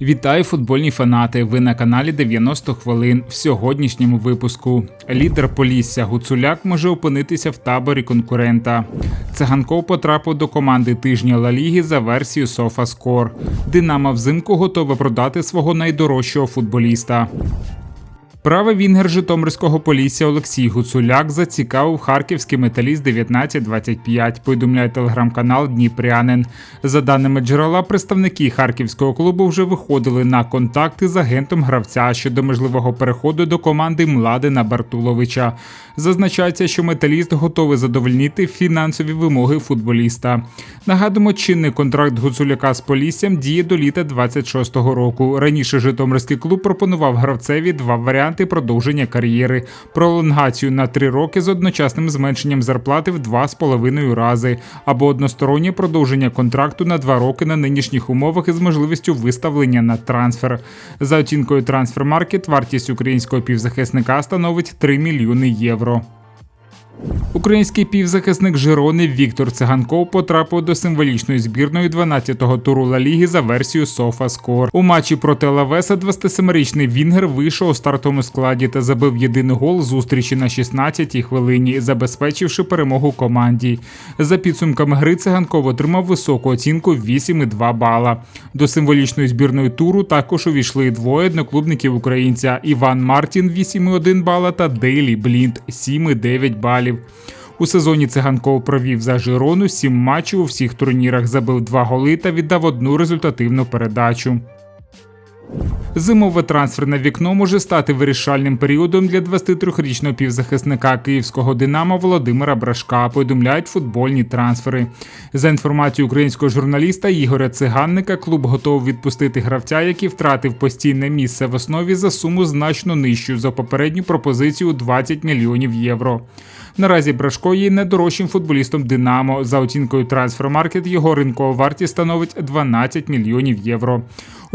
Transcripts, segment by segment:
Вітаю футбольні фанати! Ви на каналі 90 хвилин. В сьогоднішньому випуску лідер Полісся Гуцуляк може опинитися в таборі конкурента. Циганков потрапив до команди тижня Ла Ліги за версією SofaScore. Динамо взимку готова продати свого найдорожчого футболіста. Правий вінгер Житомирського полісся Олексій Гуцуляк зацікавив харківський металіст 1925, повідомляє телеграм-канал Дніпрянин. За даними джерела, представники харківського клубу вже виходили на контакти з агентом гравця щодо можливого переходу до команди Младена Бартуловича. Зазначається, що металіст готовий задовольнити фінансові вимоги футболіста. Нагадуємо, чинний контракт Гуцуляка з Поліссям діє до літа 26-го року. Раніше Житомирський клуб пропонував гравцеві два варіанти продовження кар'єри, пролонгацію на три роки з одночасним зменшенням зарплати в 2,5 рази, або одностороннє продовження контракту на два роки на нинішніх умовах із можливістю виставлення на трансфер. За оцінкою Трансфермаркет, вартість українського півзахисника становить 3 мільйони євро. Український півзахисник Жирони Віктор Циганков потрапив до символічної збірної 12-го туру Ла Ліги за версією SofaScore. У матчі проти Лавеса 27-річний Вінгер вийшов у стартовому складі та забив єдиний гол зустрічі на 16-й хвилині, забезпечивши перемогу команді. За підсумками гри Циганков отримав високу оцінку 8,2 бала. До символічної збірної туру також увійшли двоє одноклубників українця Іван Мартін 8,1 бала та Дейлі Блінт 7,9 балів. У сезоні циганков провів за Жирону сім матчів у всіх турнірах, забив два голи та віддав одну результативну передачу. Зимове трансферне вікно може стати вирішальним періодом для 23-річного півзахисника київського Динамо Володимира Брашка. Повідомляють футбольні трансфери. За інформацією українського журналіста Ігоря Циганника, клуб готовий відпустити гравця, який втратив постійне місце в основі за суму значно нижчу за попередню пропозицію 20 мільйонів євро. Наразі Брашко є найдорожчим футболістом Динамо. За оцінкою Трансфермаркет його ринкова вартість становить 12 мільйонів євро.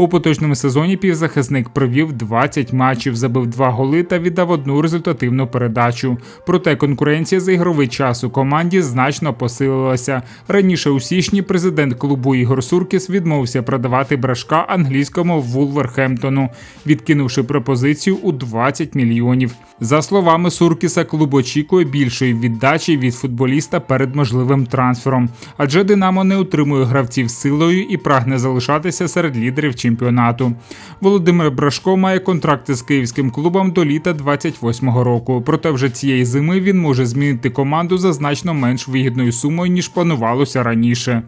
У поточному сезоні півзахисник провів 20 матчів, забив два голи та віддав одну результативну передачу. Проте конкуренція за ігровий час у команді значно посилилася. Раніше у січні президент клубу Ігор Суркіс відмовився продавати брашка англійському Вулверхемптону, відкинувши пропозицію у 20 мільйонів. За словами Суркіса, клуб очікує більшої віддачі від футболіста перед можливим трансфером, адже Динамо не утримує гравців силою і прагне залишатися серед лідерів чемпіонату. Володимир Брашко має контракти з київським клубом до літа 28-го року. Проте вже цієї зими він може змінити команду за значно менш вигідною сумою ніж планувалося раніше.